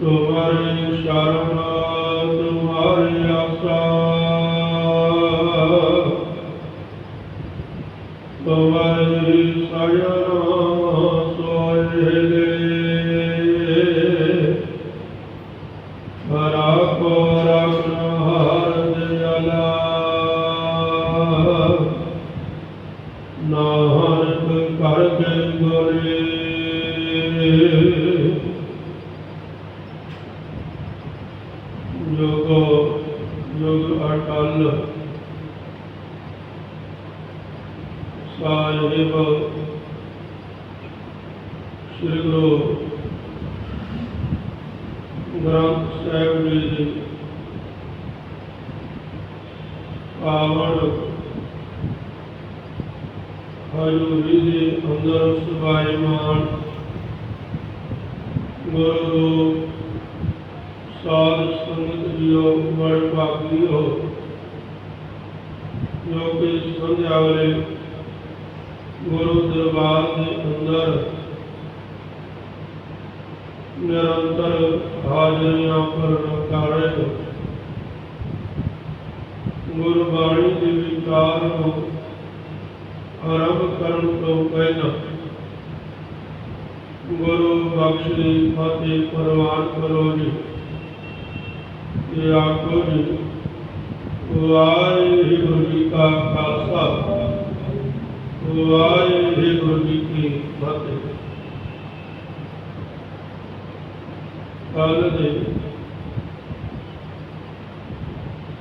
ਤੁਮਰੀ ਸ਼ਰਨ ਸਾਹਿਬ ਸ੍ਰੀ ਗੁਰੂ ਗ੍ਰੰਥ ਸਾਹਿਬ ਜੀ ਦੀ ਪਾਵਨ ਹਜ਼ੂਰੀ ਦੇ ਅੰਦਰ ਸੁਭਾਇਮਾਨ ਗੁਰੂ ਸਾਧ ਸੰਗਤ ਜੀਓ ਬੜੇ ਭਾਗੀ ਹੋ। ਜੋ ਕਿ ਸੰਧਿਆ ਵੇਲੇ ਗੁਰੂ ਦਰਬਾਰ ਦੇ ਅੰਦਰ ਨਿਰੰਤਰ ਹਾਜ਼ਰੀਆਂ ਭਰਨ ਕਾਰਨ ਗੁਰਬਾਣੀ ਦੇ ਵਿਚਾਰ ਨੂੰ ਆਰੰਭ ਕਰਨ ਤੋਂ ਪਹਿਲਾਂ ਗੁਰੂ ਬਖਸ਼ ਦੀ ਫਤਿਹ ਪ੍ਰਵਾਨ ਕਰੋ ਜੀ। ਇਹ ਆਖੋ ਜੀ, ਵਾਹਿਗੁਰੂ ਜੀ ਕਾ ਖਾਲਸਾ। ਵਾਹਿਗੁਰੂ ਜੀ ਕੀ ਫਤਿਹ ਕੱਲ ਦੇ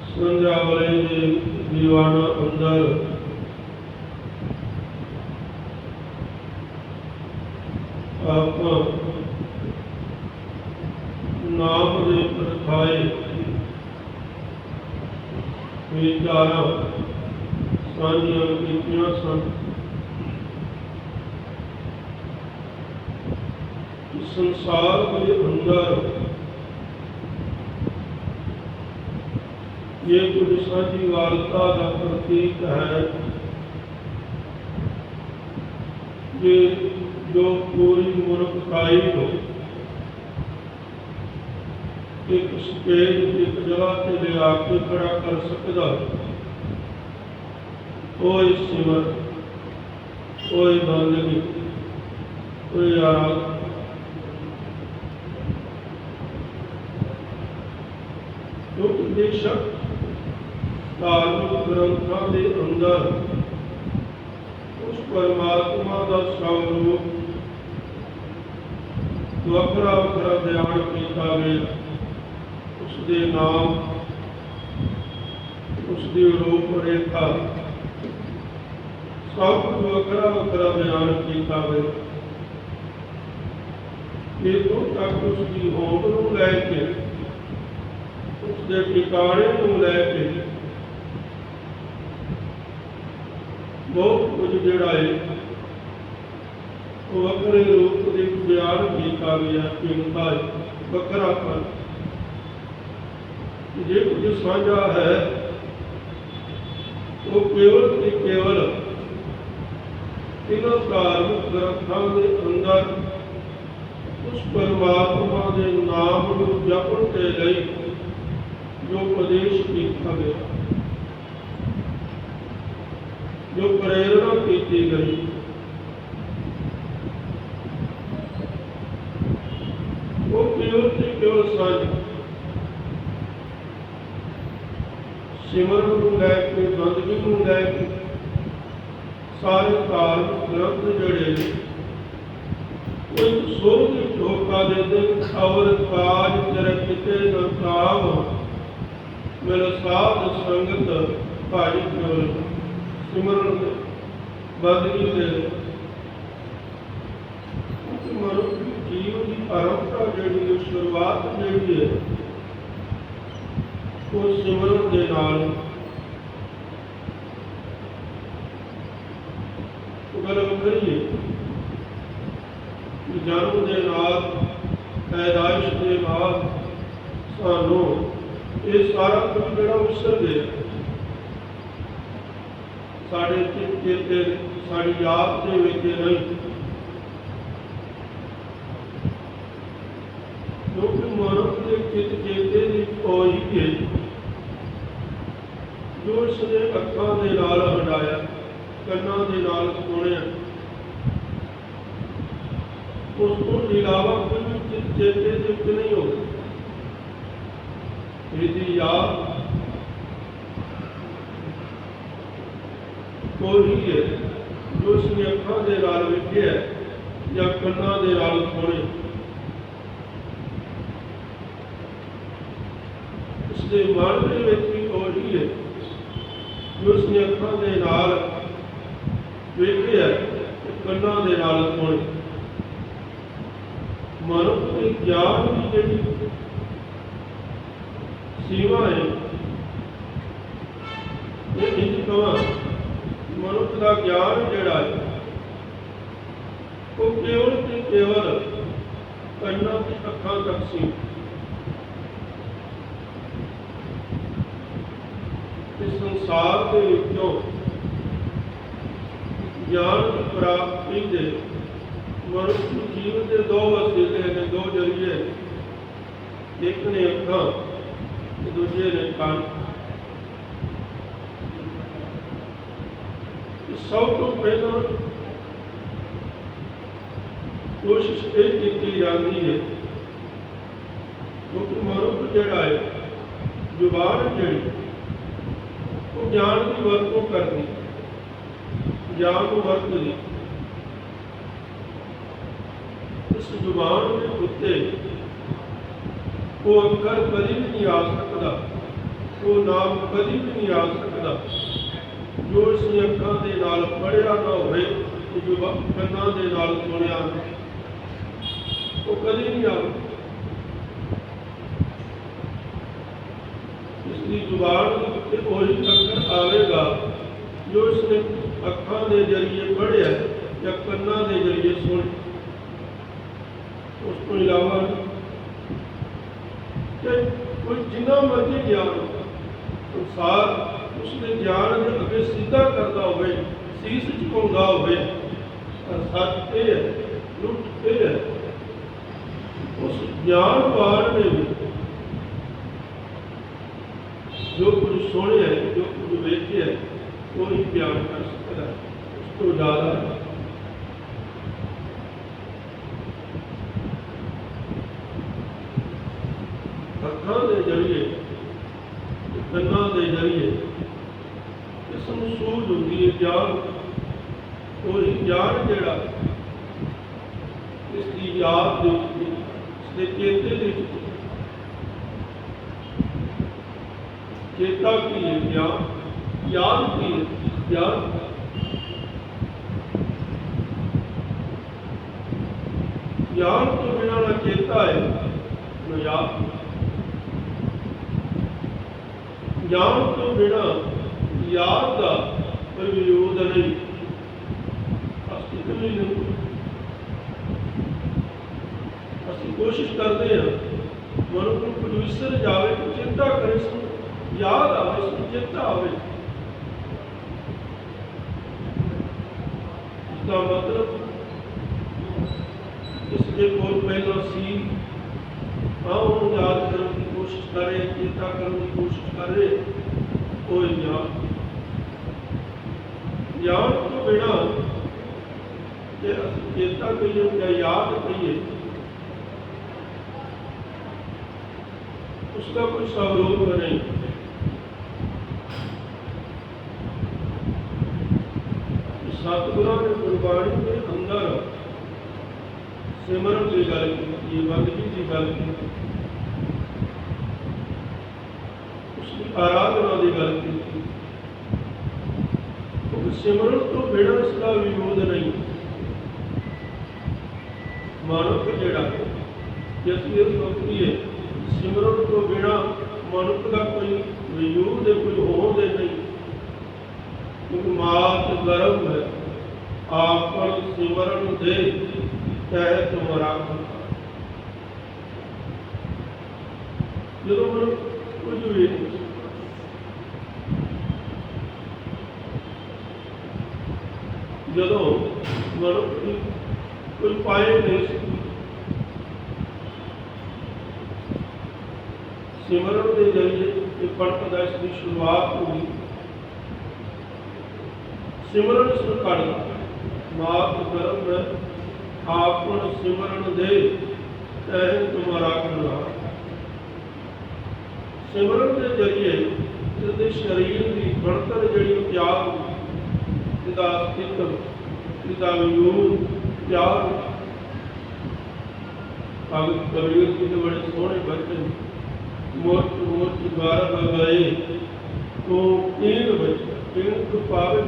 ਸੰਧਿਆ ਦੇ ਦੀਵਾਨ ਅੰਦਰ ਆਪਾਂ ਨਾਮ ਦੇ ਪ੍ਰਥਾਏ ਵਿਚਾਰਾਂ ਸਾਂਝੀਆਂ ਕੀਤੀਆਂ ਸਨ। ਸੰਸਾਰ ਦੇ ਅੰਦਰ ਇਹ ਕੁਝ ਸਾਂਝੀ ਵਾਰਤਾ ਦਾ ਪ੍ਰਤੀਕ ਹੈ। ਕਿ ਜੋ ਪੂਰੀ ਮਨੁੱਖਾਈ ਨੂੰ ਇੱਕ ਸਟੇਜ ਇੱਕ ਜਗ੍ਹਾ ਤੇ ਲਿਆ ਕੇ ਖੜਾ ਕਰ ਸਕਦਾ, ਉਹ ਸਿਮਰ, ਉਹ ਬੰਦਗੀ ਉਹ ਇਹ ਆਰਾਧ ਕਿਉਂਕਿ ਬੇਸ਼ੱਕ ਧਾਰਮਿਕ ਗ੍ਰੰਥਾਂ ਦੇ ਅੰਦਰ ਉਸ ਪਰਮਾਤਮਾ ਦਾ ਸਰੂਪ ਵੱਖਰਾ ਵੱਖਰਾ ਬਿਆਨ ਕੀਤਾ ਗਿਆ। ਉਸ ਦੇ ਨਾਮ, ਉਸ ਦੀ ਰੂਪ ਰੇਖਾ ਸਭ ਵੱਖਰਾ ਵੱਖਰਾ ਬਿਆਨ ਕੀਤਾ ਗਿਆ। ਇਹ ਤੋਂ ਤੱਕ ਉਸ ਦੀ ਹੋਂਦ ਨੂੰ ਲੈ ਕੇ ਉਸ ਟਿਕਾਣੇ ਨੂੰ ਲੈ ਕੇ ਬਹੁਤ ਕੁਝ ਜਿਹੜਾ ਹੈ, ਉਹ ਵੱਖਰੇ ਰੂਪ ਦੇ ਬਿਆਨ ਕੀਤਾ ਗਿਆ ਚਿੰਤਾ ਵੱਖਰਾ ਪਰ ਜੇ ਕੁਝ ਸਾਂਝਾ ਹੈ, ਉਹ ਕੇਵਲ ਤੇ ਕੇਵਲ ਇਹਨਾਂ ਧਾਰਮਿਕ ਗ੍ਰੰਥਾਂ ਦੇ ਅੰਦਰ ਉਸ ਪਰਮਾਤਮਾ ਦੇ ਨਾਮ ਨੂੰ ਜਪਣ ਦੇ ਲਈ ਜੋ ਉਪਦੇਸ਼ ਕੀਤਾ ਗਿਆ, ਜੋ ਪ੍ਰੇਰਣਾ ਕੀਤੀ ਗਈ, ਉਹ ਕੇਵਲ ਤੇ ਕੇਵਲ ਸਾਂਝ ਸਿਮਰਨ ਨੂੰ ਲੈ ਕੇ ਬੰਦਗੀ ਨੂੰ ਲੈ ਕੇ, ਸਾਰੇ ਧਾਰਮਿਕ ਗ੍ਰੰਥ ਜਿਹੜੇ ਕੋਈ ਸੁਰਗ ਝੋਕਾ ਦੇ ਦੇ ਖਬਰ ਕਾਜ ਤੇਰੇ ਕਿਤੇ ਨਾ ਕਾਮ ਮੇਰਾ ਸਾਧ ਸੰਗਤ ਭਾਈ ਕੇਵਲ ਸਿਮਰਨ ਦੇ ਦੇ ਮਨੁੱਖ ਜੀਵ ਦੀ ਪਰੰਪਰਾ ਜਿਹੜੀ ਸ਼ੁਰੂਆਤ ਜਿਹੜੀ ਹੈ, ਉਹ ਸਿਮਰਨ ਦੇ ਨਾਲ। ਗੱਲ ਕਰੀਏ ਜਨਮ ਦੇ ਨਾਲ, ਪੈਦਾਇਸ਼ ਦੇ ਬਾਅਦ ਸਾਨੂੰ ਇਹ ਸਾਰਾ ਕੁਝ ਜਿਹੜਾ ਉਸਰ ਗਿਆ ਸਾਡੇ ਚਿੱਤੇ ਤੇ ਸਾਡੀ ਯਾਦ ਦੇ ਵਿੱਚ ਨਹੀਂ। ਕਿਉਂਕਿ ਮਨੁੱਖ ਦੇ ਚਿੱਤ ਚੇਤੇ ਦੀ ਕੋਈ ਹੈ ਜੋ ਉਸ ਨੇ ਅੱਖਾਂ ਦੇ ਨਾਲ ਹਟਾਇਆ ਕੰਨਾਂ ਦੇ ਨਾਲ ਸੁਣਿਆ, ਉਸ ਤੋਂ ਇਲਾਵਾ ਕੋਈ ਚਿੱਤ ਚੇਤੇ ਦੇ ਨਹੀਂ ਹੋ ਇਹਦੀ ਯਾਦ ਕੋਈ ਹੈ, ਜੋ ਉਸ ਅੱਖਾਂ ਦੇ ਨਾਲ ਵੇਖਿਆ ਜਾਂ ਕੰਨਾਂ ਦੇ ਨਾਲ ਸੁਣਿਆ ਉਸ ਦੇ ਮਨ ਦੇ ਵਿੱਚ ਵੀ ਉਹੀ ਹੈ, ਜੋ ਉਸ ਅੱਖਾਂ ਦੇ ਨਾਲ ਵੇਖਿਆ ਕੰਨਾਂ ਦੇ ਨਾਲ ਸੁਣਿਆ ਮਨੁੱਖ ਦੇ ਗਿਆਨ ਦੀ ਜਿਹੜੀ ਸੀਮਾ ਹੈ ਇਹ ਇੰਜ ਕਹਾਂ ਮਨੁੱਖ ਦਾ ਗਿਆਨ ਜਿਹੜਾ ਹੈ ਉਹ ਕੇਵਲ ਤੇ ਕੇਵਲ ਕੰਨਾਂ ਤੇ ਅੱਖਾਂ ਤੱਕ ਸੀ ਇਸ ਸੰਸਾਰ ਦੇ ਵਿੱਚੋਂ ਗਿਆਨ ਦੀ ਪ੍ਰਾਪਤੀ ਦੇ ਮਨੁੱਖ ਜੀਵਨ ਦੇ ਦੋ ਵਸੀਲੇ ਨੇ, ਦੋ ਜਰੀਏ। ਇੱਕ ਨੇ ਅੱਖਾਂ ਤੇ ਦੂਜੇ ਨੇ ਕੰਨ ਸਭ ਤੋਂ ਪਹਿਲਾਂ ਕੋਸ਼ਿਸ਼ ਇਹ ਕੀਤੀ ਜਾਂਦੀ ਹੈ ਕਿਉਂਕਿ ਮਨੁੱਖ ਜਿਹੜਾ ਹੈ, ਜ਼ੁਬਾਨ ਜਿਹੜੀ, ਉਹ ਗਿਆਨ ਦੀ ਵਰਤੋਂ ਕਰਦੀ ਗਿਆਨ ਨੂੰ ਵਰਤਦੀ। ਇਸ ਜ਼ੁਬਾਨ ਦੇ ਉੱਤੇ ਉਹ ਅੰਕਰ ਕਦੀ ਵੀ ਨਹੀਂ ਆ ਸਕਦਾ, ਉਹ ਨਾਮ ਕਦੀ ਵੀ ਨਹੀਂ ਆ ਸਕਦਾ। ਜੋ ਇਸ ਅੱਖਾਂ ਦੇ ਨਾਲ ਪੜਿਆ ਨਾ ਹੋਵੇ ਜੋ ਕੰਨਾਂ ਦੇ ਨਾਲ ਸੁਣਿਆ ਉਹ ਕਦੀ ਨਹੀਂ ਆਵੇ ਇਸ ਦੀ ਜ਼ੁਬਾਨ ਦੇ ਉੱਤੇ ਉਹੀ ਅੱਖਰ ਆਵੇਗਾ, ਜੋ ਇਸ ਨੇ ਅੱਖਾਂ ਦੇ ਜ਼ਰੀਏ ਪੜਿਆ ਜਾਂ ਕੰਨਾਂ ਦੇ ਜ਼ਰੀਏ ਸੁਣਿਆ। ਉਸ ਤੋਂ ਇਲਾਵਾ ਕਿ ਕੋਈ ਜਿੰਨਾ ਮਰਜ਼ੀ ਗਿਆਨ ਸੰਸਾਰ ਉਸ ਗਿਆਨ ਦੇ ਅੱਗੇ ਸਿੱਧਾ ਕਰਦਾ ਹੋਵੇ, ਸੀਸ ਝੁਕਾਉਂਦਾ ਹੋਵੇ ਤਾਂ ਸੱਚ ਇਹ ਹੈ, ਲੁੱਟ ਇਹ ਹੈ, ਉਸ ਗਿਆਨਵਾਨ ਨੇ ਵੀ ਜੋ ਕੁਝ ਸੁਣਿਆ, ਜੋ ਕੁਝ ਵੇਖਿਆ ਕੋਈ ਉਹ ਬਿਆਨ ਕਰ ਸਕਦਾ ਹੈ। ਉਸ ਤੋਂ ਜ਼ਿਆਦਾ ਅੱਖਾਂ ਦੇ ਜ਼ਰੀਏ ਤੇ ਕੰਨਾਂ ਦੇ ਜ਼ਰੀਏ ਇਸ ਨੂੰ ਸੂਝ ਹੁੰਦੀ ਹੈ ਗਿਆਨ ਉਹ ਹੀ ਗਿਆਨ ਜਿਹੜਾ ਇਸ ਦੀ ਯਾਦ ਦੇ ਵਿੱਚ ਇਸ ਦੇ ਚੇਤੇ ਦੇ ਵਿੱਚ ਚੇਤਾ ਕੀ ਹੈ ਗਿਆਨ ਯਾਦ ਕੀ ਹੈ ਗਿਆਨ ਗਿਆਨ ਤੋਂ ਬਿਨਾਂ ਨਾ ਚੇਤਾ ਹੈ ਨਾ ਯਾਦ ਗਿਆਨ ਤੋਂ ਬਿਨਾਂ ਯਾਦ ਦਾ ਕੋਈ ਨਹੀਂ ਅਸਤਿਤਵ ਨਹੀਂ ਅਸੀਂ ਕੋਸ਼ਿਸ਼ ਕਰਦੇ ਹਾਂ ਮਨੁੱਖ ਨੂੰ ਕੁਝ ਜਾਵੇ ਚਿੰਤਾ ਕਰੇ ਸੋ ਯਾਦ ਆਵੇ ਸੋ ਚਿੰਤਾ ਆਵੇ। ਇਸਦਾ ਮਤਲਬ, ਇਸ ਦੇ ਕੋਲ ਪਹਿਲਾਂ ਸੀ اور وہ یاد کرنے کی کوشش کرے، چنتا کرنے کی کوشش کرے۔ کوئی یاد یاد تو بنا کہ کریے یا یاد کریے اس کا کوئی سہلوگ کریں ستگرہ نے قربانی کے اندر ਸਿਮਰਨ ਦੀ ਗੱਲ ਕੀਤੀ ਬੰਦਗੀ ਦੀ ਗੱਲ ਕੀਤੀ ਉਸ ਦੀ ਆਰਾਧਨਾ ਦੀ ਗੱਲ ਕੀਤੀ ਉਹ ਸਿਮਰਨ ਤੋਂ ਬਿਨਾਂ ਇਸ ਦਾ ਵਿਰੋਧ ਨਹੀਂ ਮਨੁੱਖ ਜਿਹੜਾ ਹੈ, ਜੇ ਅਸੀਂ ਇਹ ਸੋਚੀਏ ਸਿਮਰਨ ਤੋਂ ਬਿਨਾਂ ਮਨੁੱਖ ਦਾ ਕੋਈ ਵਿਯੋਗ ਦੇ ਕੋਈ ਹੋਂਦ ਨਹੀਂ ਕਿਉਂਕਿ ਮਾਤ ਗਰਭ ਹੈ ਆਪਨ ਸਿਮਰਨ ਦੇ ਕਹਿ ਤੁਮਰਾ ਜਦੋਂ ਮਨ ਕੁਝ ਵੀ ਨਹੀਂ ਜਦੋਂ ਮਨੁੱਖ ਦੀ ਕੋਈ ਪਾਏ ਨਹੀਂ ਸੀ ਸਿਮਰਨ ਦੇ ਜਰੀਏ ਇਹ ਪੜਤ ਦਾ ਇਸ ਦੀ ਸ਼ੁਰੂਆਤ ਹੋਈ ਸਿਮਰਨ ਸੁਕੜ ਮਾਤ ਕਰਮ ਹੈ ਆਪਨ ਸਿਮਰਨ ਦੇ ਤਹਿ ਤੁਮਾਰਾ ਕਰਨਾ ਸਿਮਰਨ ਦੇ ਜਰੀਏ ਇਸ ਦੇ ਸਰੀਰ ਦੀ ਬਣਤਰ ਜਿਹੜੀ ਉਹ ਤਿਆਰ ਹੋਈ ਇਹਦਾ ਅਸਤਿਤਵ ਇਹਦਾ ਵਿਯੋਗ ਪਿਆਰ ਭਗਤ ਕਬੀਰ ਜੀ ਦੇ ਬੜੇ ਸੋਹਣੇ ਬਚਨ ਮੋਟ ਮੋਟ ਗਾਰ ਬਗਾਏ ਤੋ ਤੀਨ ਬਚ ਤੀਨ ਕੁ ਪਾਵੇ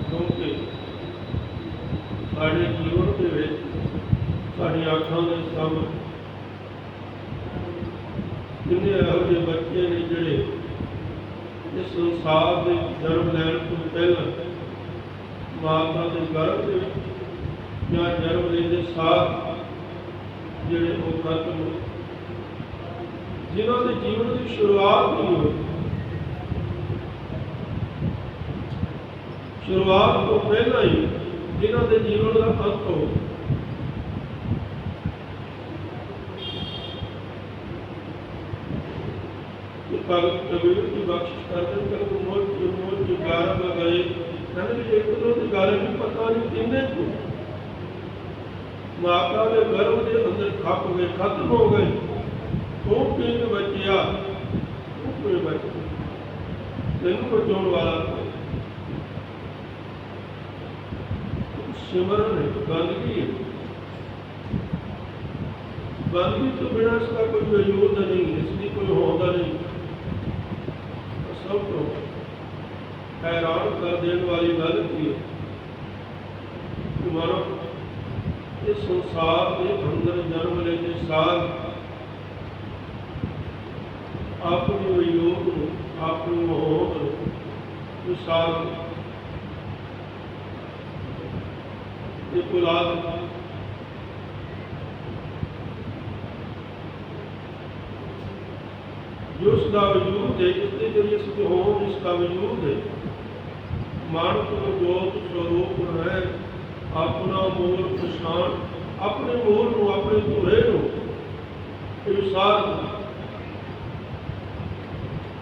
ਕਿਉਂਕਿ ਸਾਡੇ ਜੀਵਨ ਦੇ ਵਿੱਚ ਸਾਡੀਆਂ ਅੱਖਾਂ ਦੇ ਸਾਹਮਣੇ ਕਿੰਨੇ ਇਹੋ ਜਿਹੇ ਬੱਚੇ ਨੇ ਜਿਹੜੇ ਇਸ ਸੰਸਾਰ ਦੇ ਜਨਮ ਲੈਣ ਤੋਂ ਪਹਿਲਾਂ ਮਾਤਾ ਦੇ ਗਰਭ ਦੇ ਵਿੱਚ ਜਾਂ ਜਨਮ ਲੈਂਦੇ ਸਾਥ ਜਿਹੜੇ ਉਹ ਖਤਮ ਹੋ ਜਿਨ੍ਹਾਂ ਦੇ ਜੀਵਨ ਦੀ ਸ਼ੁਰੂਆਤ ਨਹੀਂ ਹੋਈ। ਸ਼ੁਰੂਆਤ ਤੋਂ ਪਹਿਲਾਂ ਹੀ ਜਿਨ੍ਹਾਂ ਦੇ ਜੀਵਨ ਦਾ ਅੰਤ ਹੋ ਭਗਤ ਕਬੀਰ ਦੀ ਬਖਸ਼ਿਸ਼ ਕਰਦੇ ਕਰ ਮੋਲ ਜੋ ਮੋਲ ਜੋ ਗਾਰਾ ਗਏ ਕਹਿੰਦੇ ਇੱਕ ਦੋ ਦੀ ਗੱਲ ਵੀ ਪਤਾ ਨਹੀਂ ਕਿੰਨੇ ਕੁ ਮਾਤਾ ਦੇ ਗਰਭ ਦੇ ਅੰਦਰ ਖੱਪ ਗਏ, ਖਤਮ ਹੋ ਗਏ। ਉਹ ਕਿੰਨ ਬਚਿਆ ਉਹ ਕੋਈ ਬਚ ਤੈਨੂੰ ਬਚਾਉਣ ਵਾਲਾ ਕੋਈ। ਸਿਮਰਨ ਹੈ ਬੰਦਗੀ ਹੈ? ਬੰਦਗੀ ਤੋਂ ਬਿਨਾਂ ਇਸ ਦਾ ਕੋਈ ਵਜੂਦ ਨਹੀਂ, ਇਸ ਦੀ ਕੋਈ ਹੋਂਦ ਨਹੀਂ। ਸਭ ਤੋਂ ਹੈਰਾਨ ਕਰ ਦੇਣ ਵਾਲੀ ਗੱਲ ਕੀ ਹੈ? ਕਿ ਮਾਨੋ ਇਸ ਸੰਸਾਰ ਦੇ ਅੰਦਰ ਜਨਮ ਲੈਂਦੇ ਸਾਰ ਆਪਣੀ ਵਿਯੋਗ ਨੂੰ, ਆਪਣੀ ਹੋਂਦ ਨੂੰ ਵਿਸਾਰ ਇਹ ਔਲਾਦ ਜੋ ਦਾ ਵਜੂਦ ਹੈ, ਇਸ ਦੇ ਜਰੀਏ ਇਸ ਦੇ ਹੋਂਦ ਦਾ ਵਜੂਦ ਹੈ। ਮਾਨਵ ਨੂੰ ਜੋਤ ਸਰੂਪ ਹੈ, ਆਪਣਾ ਮੂਲ ਪਛਾਣ, ਆਪਣੇ ਮੂਲ ਨੂੰ, ਆਪਣੇ ਧੁਰੇ ਨੂੰ ਵਿਸਾਰ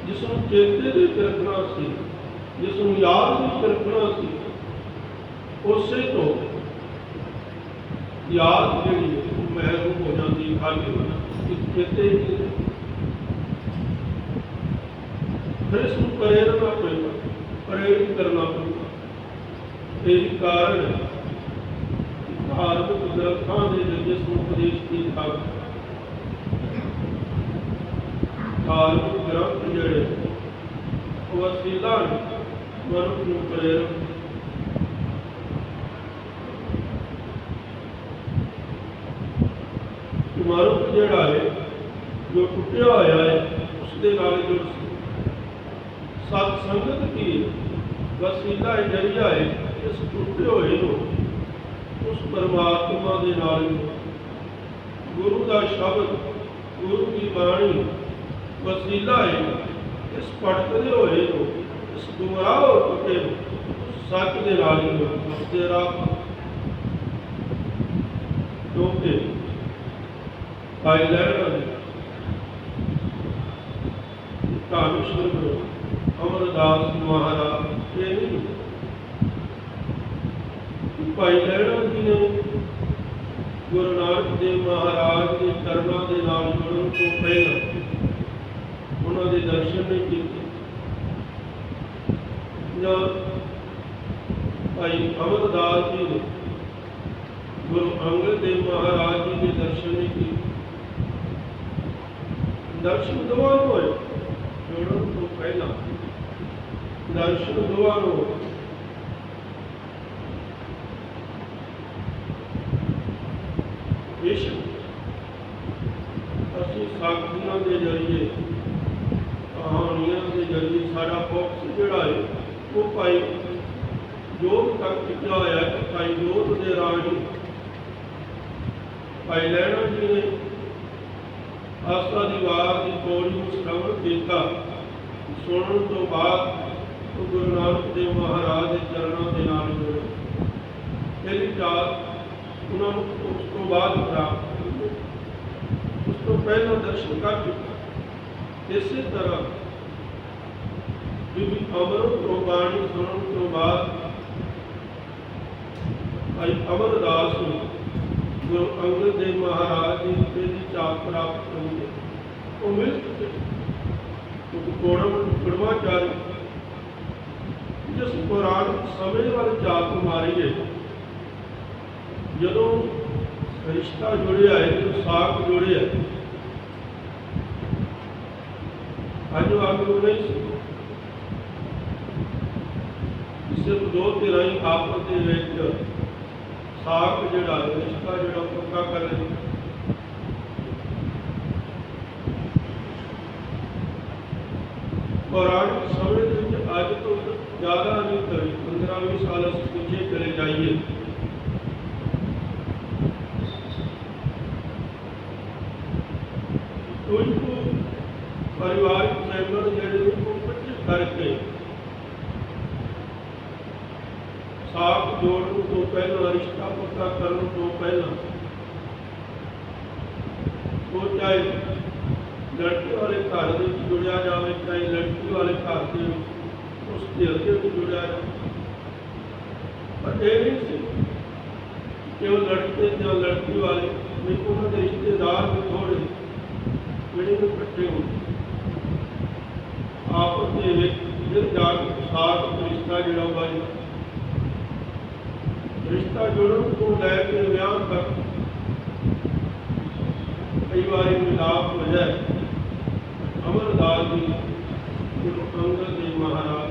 ਜਿਸ ਨੂੰ ਚੇਤੇ ਦੇ ਵਿੱਚ ਰੱਖਣਾ ਸੀ ਜਿਸ ਨੂੰ ਯਾਦ ਵਿੱਚ ਰੱਖਣਾ ਸੀ, ਉਸੇ ਤੋਂ ਯਾਦ ਜਿਹੜੀ ਹੈ, ਉਹ ਮਹਿਰੂਮ ਹੋ ਜਾਂਦੀ ਖਾਲੀ ਹੋ ਜਾਂਦੀ ਇਸ ਚੇਤੇ ਹੀ ਨਹੀਂ। ਫਿਰ ਇਸ ਨੂੰ ਪ੍ਰੇਰਨਾ ਪੈਂਦਾ ਪ੍ਰੇਰਿਤ ਕਰਨਾ ਪੈਂਦਾ ਇਹ ਕਾਰਨ ਹੈ ਕਿ ਧਾਰਮਿਕ ਗ੍ਰੰਥਾਂ ਦੇ ਜਰੀਏ ਇਸ ਨੂੰ ਉਪਦੇਸ਼ ਕੀਤਾ ਧਾਰਮਿਕ ਗ੍ਰੰਥ ਜਿਹੜੇ ਉਹ ਵਸੀਲਾ ਨੇ ਮਨੁੱਖ ਨੂੰ ਪ੍ਰੇਰਿਤ ਕਿ ਮਨੁੱਖ ਜਿਹੜਾ ਹੈ ਜੋ ਟੁੱਟਿਆ ਹੋਇਆ ਹੈ ਉਸ ਦੇ ਨਾਲ ਜੁੜ ਸਤ ਸੰਗਤ ਕੀ ਵਸੀਲਾ ਹੈ ਜਰੀਆ ਹੈ ਇਸ ਟੁੱਟੇ ਹੋਏ ਨੂੰ ਉਸ ਪਰਮਾਤਮਾ ਦੇ ਨਾਲ ਗੁਰੂ ਦਾ ਸ਼ਬਦ ਗੁਰੂ ਦੀ ਬਾਣੀ ਵਸੀਲਾ ਹੈ ਇਸ ਪੜਕਦੇ ਹੋਏ ਨੂੰ ਇਸ ਗੁੰਮਰਾਹ ਹੋ ਚੁੱਕੇ ਨੂੰ ਸੱਚ ਦੇ ਨਾਲ ਜੁੜੋ, ਉਸ ਦੇ ਰਾਹ ਕਿਉਂਕਿ ਭਾਈ ਲਹਿਰਾ ਨੇ ਕਾਮੇਸ਼ਵਰ ਗੁਰੂ ਅਮਰਦਾਸ ਮਹਾਰਾਜ, ਇਹ ਨਹੀਂ ਭਾਈ ਲਹਿਰਾ ਜੀ ਨੇ ਗੁਰੂ ਨਾਨਕ ਦੇਵ ਮਹਾਰਾਜ ਦੇ ਚਰਨਾਂ ਦੇ ਨਾਲ ਜੁੜਨ ਤੋਂ ਪਹਿਲਾਂ ਉਹਨਾਂ ਦੇ ਦਰਸ਼ਨ ਨਹੀਂ ਕੀਤੇ। ਜਾਂ ਭਾਈ ਅਮਰਦਾਸ ਜੀ ਨੇ ਗੁਰੂ ਅੰਗਦ ਦੇਵ ਮਹਾਰਾਜ ਜੀ ਦੇ ਦਰਸ਼ਨ ਨਹੀਂ ਕੀਤੇ। ਦਰਸ਼ਨ ਦੁਆ ਨੂੰ ਹੋਏ ਜੋੜਨ ਤੋਂ ਪਹਿਲਾਂ ਦਰਸ਼ਨ ਬੇਸ਼ੱਕ ਅਸੀਂ ਸਾਖੀਆਂ ਦੇ ਜਰੀਏ, ਕਹਾਣੀਆਂ ਦੇ ਜਰੀਏ ਸਾਡਾ ਫੋਕਸ ਜਿਹੜਾ ਹੈ ਉਹ ਭਾਈ ਜੋਤ ਤੱਕ ਟਿਕਿਆ ਹੋਇਆ ਹੈ, ਭਾਈ ਜੋਤ ਦੇ ਰਾਣੀ, ਭਾਈ ਲੈਣਾ ਜੀ ਨੇ ਆਸਾ ਦੀ ਵਾਰ ਦੀ ਪੌੜੀ ਨੂੰ ਸ਼ਰਵਣ ਕੀਤਾ। ਸੁਣਨ ਤੋਂ ਬਾਅਦ ਉਹ ਗੁਰੂ ਨਾਨਕ ਦੇਵ ਮਹਾਰਾਜ ਦੇ ਚਰਨਾਂ ਦੇ ਨਾਲ ਜੁੜੇ ਪਹਿਲੀ ਚਾਰ ਉਹਨਾਂ ਨੂੰ ਉਸ ਤੋਂ ਬਾਅਦ ਪ੍ਰਾਪਤ ਉਸ ਤੋਂ ਪਹਿਲਾਂ ਦਰਸ਼ਨ ਕਰ ਚੁੱਕਾ। ਇਸੇ ਤਰ੍ਹਾਂ ਬੀਬੀ ਅਮਰ ਤੋਂ ਬਾਣੀ ਸੁਣਨ ਤੋਂ ਬਾਅਦ ਭਾਈ ਅਮਰਦਾਸ ਨੂੰ ਗੁਰੂ ਅੰਗਦ ਦੇਵ ਮਹਾਰਾਜ ਜੀ ਦੇ ਦੀ ਚਾਪ ਪ੍ਰਾਪਤ ਹੋਈ ਹੈ। ਉਹ ਮਿਲ ਕੋੜਮ ਕੁੜਮਾਚਾਰੀ ਜਿਸ ਪੁਰਾਣ ਸਮੇਂ ਵਾਲੇ ਚਾਪ ਮਾਰੀ ਹੈ ਜਦੋਂ ਰਿਸ਼ਤਾ ਜੁੜਿਆ ਹੈ, ਜਦੋਂ ਸਾਖ ਜੁੜਿਆ ਹੈ, ਅੱਜ ਉਹ ਆਗੂ ਨਹੀਂ ਸੀ। ਸਿਰਫ ਦੋ ਧਿਰਾਂ ਹੀ ਆਪਸ ਦੇ ਵਿੱਚ ਸਾਖ ਜਿਹੜਾ ਹੈ, ਰਿਸ਼ਤਾ ਜਿਹੜਾ ਪੱਕਾ ਕਰ। ਰਹੇ ਪੁਰਾਣ ਸਮੇਂ ਵਿੱਚ ਅੱਜ ਤੋਂ ਜ਼ਿਆਦਾ ਨਹੀਂ ਕਰੀ 15 20 ਸਾਲ ਅਸੀਂ ਪਿੱਛੇ ਚਲੇ ਜਾਈਏ ਕੋਈ ਕੋ ਪਰਿਵਾਰਕ ਮੈਂਬਰ ਜਿਹੜੇ ਨੇ ਉਹ ਇਕੱਠੇ ਕਰਕੇ ਸਾਥ ਜੋੜਨ ਤੋਂ ਪਹਿਲਾਂ ਰਿਸ਼ਤਾ ਪੱਕਾ ਕਰਨ ਤੋਂ ਪਹਿਲਾਂ ਉਹ ਚਾਹੇ ਲੜਕੀ ਵਾਲੇ ਘਰ ਦੇ ਵਿੱਚ ਜੁੜਿਆ ਜਾਵੇ ਚਾਹੇ ਲੜਕੀ ਵਾਲੇ ਘਰ ਦੇ ਵਿੱਚ ਉਸ ਦਿਲ ਦੇ ਵਿੱਚ ਜੁੜਿਆ ਜਾਵੇ ਪਰ ਇਹ ਨਹੀਂ ਸੀ ਕਿ ਉਹ ਲੜਕੇ ਜਾਂ ਲੜਕੀ ਵਾਲੇ ਵੀ ਉਹਨਾਂ ਦੇ ਰਿਸ਼ਤੇਦਾਰ ਵੀ ਥੋੜੇ ਜਿਹੜੇ ਨੂੰ ਇਕੱਠੇ ਹੋਣ ਆਪਸ ਦੇ ਵਿੱਚ ਜਿਸ ਜਾ ਕੇ ਸਾਥ ਰਿਸ਼ਤਾ ਜਿਹੜਾ ਬਾਈ ਰਿਸ਼ਤਾ ਜੋੜਨ ਤੋਂ ਲੈ ਕੇ ਵਿਆਹ ਤੱਕ ਕਈ ਵਾਰੀ ਮਿਲਾਪ ਹੋ ਜਾਏ। ਅਮਰਦਾਸ ਜੀ ਗੁਰੂ ਅੰਗਦ ਦੇਵ ਮਹਾਰਾਜ।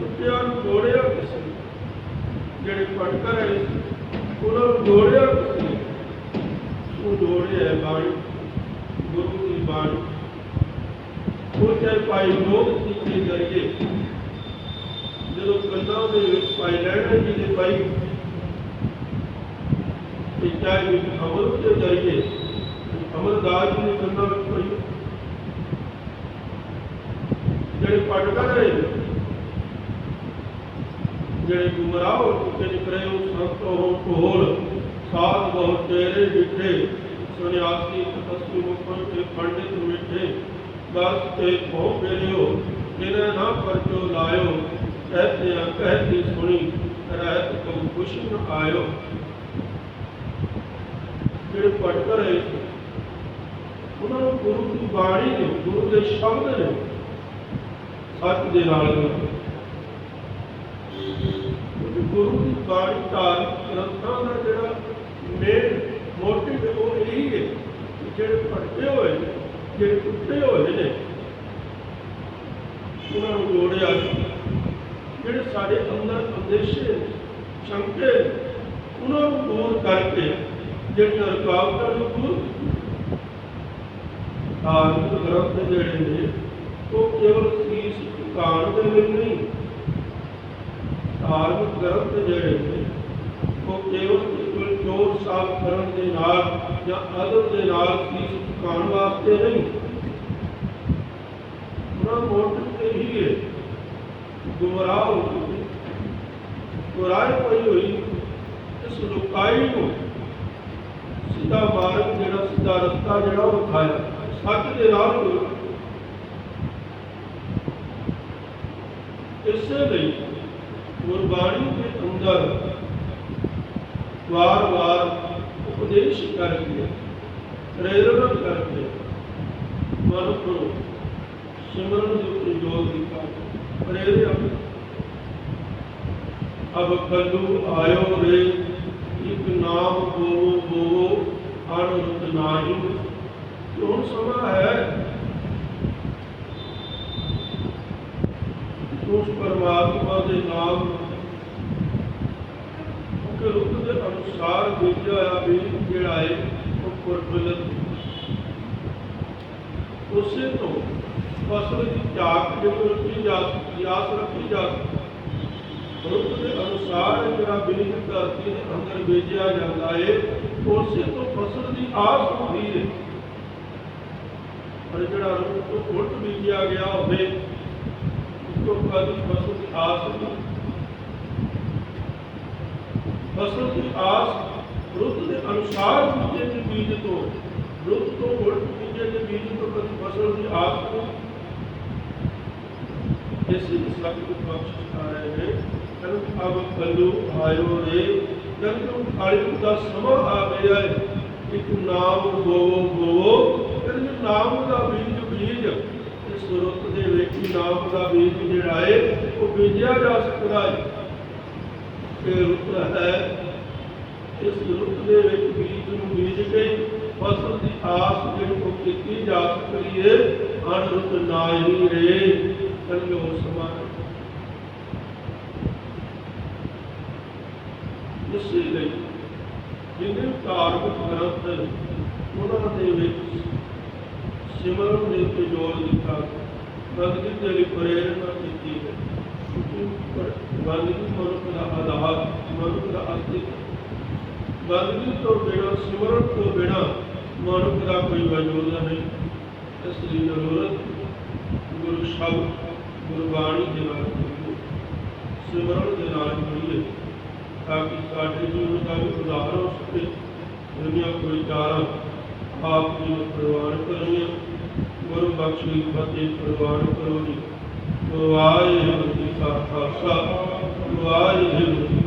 ਟੁੱਟਿਆਂ ਨੂੰ ਜੋੜਿਆ ਕਿਸੇ ਜਿਹੜੇ ਪਟਕਰ ਹੈ ਉਹਨਾਂ ਨੂੰ ਜੋੜਿਆ ਕਿਸੇ ਉਹ ਜੋੜਿਆ ਬਾਣੀ, ਗੁਰੂ ਦੀ ਬਾਣੀ। ਉਹ ਚਾਹੇ ਭਾਈ ਲੋਕ ਜੀ ਦੇ ਜਰੀਏ ਜਦੋਂ ਕੰਨਾਂ ਦੇ ਵਿੱਚ ਪਾਈ ਲੈਣਾ ਜੀ ਦੇ ਪਾਈ ਤੇ ਚਾਹੇ ਵੀ ਅਮਰ ਦੇ ਜਰੀਏ ਅਮਰਦਾਸ ਜੀ ਦੇ ਕੰਨਾਂ ਵਿੱਚ ਪਾਈ। ਜਿਹੜੇ ਪੜ ਕਰ ਰਹੇ ਨੇ, ਜਿਹੜੇ ਗੁਮਰਾਹ ਹੋ ਚੁੱਕੇ ਨਿਕਰੇ ਉਹ ਸੰਤ ਹੋ ਢੋਲ ਸਾਧ ਬਹੁ ਤੇਰੇ ਵਿਖੇ ਸੁਨਿਆਸੀ ਤਪਸਵੀ ਮੁਖਨ ਤੇ ਪੰਡਿਤ ਮਿੱਠੇ ਬਸ ਤੇ ਭੋ ਫੇਰਿਓ ਜਿਨ੍ਹਾਂ ਨਾ ਪਰਚੋ ਲਾਇਓ ਕਹਤੇ ਆ ਸੁਣੀ, ਰਹਿਤ ਕੋ ਖੁਸ਼ ਨ ਆਇਓ। ਜਿਹੜੇ ਪੜ ਰਹੇ ਉਹਨਾਂ ਨੂੰ ਗੁਰੂ ਦੀ ਬਾਣੀ ਨੇ ਗੁਰੂ ਦੇ ਸ਼ਬਦ ਨੇ ਸੱਚ ਦੇ ਨਾਲ ਗੁਰੂ ਦੀ ਬਾਣੀ ਧਾਰਮਿਕ ਗ੍ਰੰਥਾਂ ਦਾ ਜਿਹੜਾ ਮੇਨ ਮੋਟਿਵ ਉਹ ਇਹੀ ਹੈ ਜਿਹੜੇ ਭਟਕੇ ਹੋਏ ਨੇ, ਜਿਹੜੇ ਟੁੱਟੇ ਹੋਏ ਨੇ ਉਹਨਾਂ ਨੂੰ ਜੋੜਿਆ ਜਾਵੇ। ਜਿਹੜੇ ਸਾਡੇ ਅੰਦਰ ਅੰਦੇਸ਼ੇ ਨੇ, ਸ਼ੰਕੇ ਨੇ, ਉਹਨਾਂ ਨੂੰ ਦੂਰ ਕਰਕੇ ਜਿਹੜੀਆਂ ਰੁਕਾਵਟਾਂ ਨੂੰ ਦੂਰ ਧਾਰਮਿਕ ਗ੍ਰੰਥ ਜਿਹੜੇ ਨੇ ਉਹ ਕੇਵਲ ਸੀਸ ਝੁਕਾਉਣ ਦੇ ਲਈ ਨਹੀਂ। ਧਾਰਮਿਕ ਗ੍ਰੰਥ ਜਿਹੜੇ ਨੇ ਉਹ ਕੇਵਲ ਕੇਵਲ ਚੋਰ ਸਾਫ਼ ਕਰਨ ਦੇ ਨਾਲ ਜਾਂ ਅਦਬ ਦੇ ਨਾਲ ਸੀਸ ਝੁਕਾਉਣ ਵਾਸਤੇ ਨਹੀਂ। ਉਹਨਾਂ ਮੋਟਿਵ ਤੇ ਗੁਮਰਾਹ ਹੋ ਚੁੱਕੇ ਗੁਰਾਈ ਪਈ ਹੋਈ ਇਸ ਲੁਕਾਈ ਨੂੰ ਸਿੱਧਾ ਮਾਰਗ ਜਿਹੜਾ, ਸਿੱਧਾ ਰਸਤਾ ਜਿਹੜਾ ਉਹ ਦਿਖਾਇਆ ਸੱਚ ਦੇ ਨਾਲ ਜੁੜੋ। ਇਸੇ ਲਈ ਗੁਰਬਾਣੀ ਦੇ ਅੰਦਰ ਵਾਰ-ਵਾਰ ਉਪਦੇਸ਼ ਕਰਕੇ, ਪ੍ਰੇਰਣਾ ਕਰਕੇ ਮਨ ਨੂੰ ਸਿਮਰਨ ਦੇ ਉੱਤੇ ਜੋਰ ਦਿੱਤਾ ਪ੍ਰੇਰਿਆ। ਅਬ ਕੱਲੂ ਆਇਓ ਰੇ, ਇੱਕ ਨਾਮ ਬੋਵੋ ਬੋਵੋ ਅਨੁਰਤ ਨਾਹੀ। ਇਹ ਹੁਣ ਸਮਾਂ ਹੈ, ਉਸ ਪਰਮਾਤਮਾ ਦੇ ਨਾਮ ਕਿ ਰੁੱਤ ਦੇ ਅਨੁਸਾਰ ਬੀਜਿਆ ਹੋਇਆ ਵੀ ਜਿਹੜਾ ਹੈ, ਉਹ ਪ੍ਰਫੁੱਲਤ ਉਸੇ ਤੋਂ ਫਸਲ ਦੀ ਝਾਕ ਜਿਹੜੀ ਰੱਖੀ ਜਾ ਸਕਦੀ ਆਸ ਰੱਖੀ ਜਾ ਰੁੱਤ ਦੇ ਅਨੁਸਾਰ ਜਿਹੜਾ ਬੀਜ ਧਰਤੀ ਦੇ ਅੰਦਰ ਬੀਜਿਆ ਜਾਂਦਾ ਹੈ ਉਸੇ ਤੋਂ ਫਸਲ ਦੀ ਆਸ ਹੁੰਦੀ ਹੈ ਪਰ ਜਿਹੜਾ ਰੁੱਤ ਤੋਂ ਉਲਟ ਬੀਜਿਆ ਗਿਆ ਹੋਵੇ ਉਸ ਕਦੀ ਫਸਲ ਦੀ ਆਸ ਨਹੀਂ ਫਸਲ ਦੀ ਆਸ ਰੁੱਤ ਦੇ ਅਨੁਸਾਰ ਬੀਜੇ ਦੇ ਬੀਜ ਤੋਂ, ਰੁੱਤ ਤੋਂ ਉਲਟ ਬੀਜੇ ਦੇ ਬੀਜ ਤੋਂ ਕਦੀ ਫਸਲ ਦੀ ਆਸ ਨਹੀਂ ਇਸੇ ਸਭ ਨੂੰ ਬਖਸ਼ਿਸ਼ ਆ ਰਹੇ ਨੇ ਕਹਿੰਦੇ ਅਬ ਕੱਲੂ ਆਇਓ ਰੇ ਕਹਿੰਦੇ ਖਾਲੀ ਦਾ ਸਮਾਂ ਆ ਗਿਆ ਹੈ ਇੱਕ ਨਾਮ ਬੋਵੋ ਬੋਵੋ ਕਹਿੰਦੇ ਨਾਮ ਦਾ ਬੀਜ ਬੀਜ ਇਸ ਰੁੱਤ ਦੇ ਵਿੱਚ ਹੀ ਨਾਮ ਦਾ ਬੀਜ ਜਿਹੜਾ ਹੈ ਉਹ ਬੀਜਿਆ ਜਾ ਸਕਦਾ ਹੈ ਇਹ ਰੁੱਤ ਹੈ ਇਸ ਰੁੱਤ ਦੇ ਵਿੱਚ ਬੀਜ ਨੂੰ ਬੀਜ ਕੇ ਫਸਲ ਦੀ ਆਸ ਜਿਹੜੀ ਉਹ ਕੀਤੀ ਜਾ ਸਕਦੀ ਹੈ ਅਨ ਰੁੱਤ ਨਾਹੀ ਇਸੇ ਲਈ ਜਿੰਨੇ ਧਾਰਮਿਕ ਗ੍ਰੰਥ ਉਹਨਾਂ ਦੇ ਵਿੱਚ ਸਿਮਰਨ ਦੇ ਉੱਤੇ ਜ਼ੋਰ ਦਿੱਤਾ ਬੰਦਗੀ ਦੇ ਲਈ ਪ੍ਰੇਰਨਾ ਕੀਤੀ ਹੈ। ਬੰਦਗੀ ਮਨੁੱਖ ਦਾ ਆਧਾਰ, ਮਨੁੱਖ ਦਾ ਅਸਤਿਤਵ ਬੰਦਗੀ ਤੋਂ ਬਿਨਾਂ, ਸਿਮਰਨ ਤੋਂ ਬਿਨਾਂ ਮਨੁੱਖ ਦਾ ਕੋਈ ਵਜੂਦ ਨਹੀਂ। ਇਸ ਲਈ ਜ਼ਰੂਰਤ ਗੁਰੂ ਸ਼ਬਦ ਗੁਰਬਾਣੀ ਦੇ ਨਾਲ ਜੁੜੀਏ ਸਿਮਰਨ ਦੇ ਨਾਲ ਜੁੜੀਏ, ਤਾਂ ਕਿ ਸਾਡੇ ਜੀਵਨ ਦਾ ਵੀ ਉਦਾਹਰਨ ਹੋ ਸਕੇ। ਦੁਨੀਆ ਕੋਈ ਚਾਰਾਂ ਆਪ ਜੀ ਨੂੰ ਪ੍ਰਵਾਨ ਕਰਨੀਆਂ ਗੁਰੂ ਬਖਸ਼ੀ ਫਤਿਹ ਪ੍ਰਵਾਨ ਕਰੋ ਜੀ। ਵਾਹਿਗੁਰੂ ਜੀ ਕਾ ਖਾਲਸਾ ਵਾਹਿਗੁਰੂ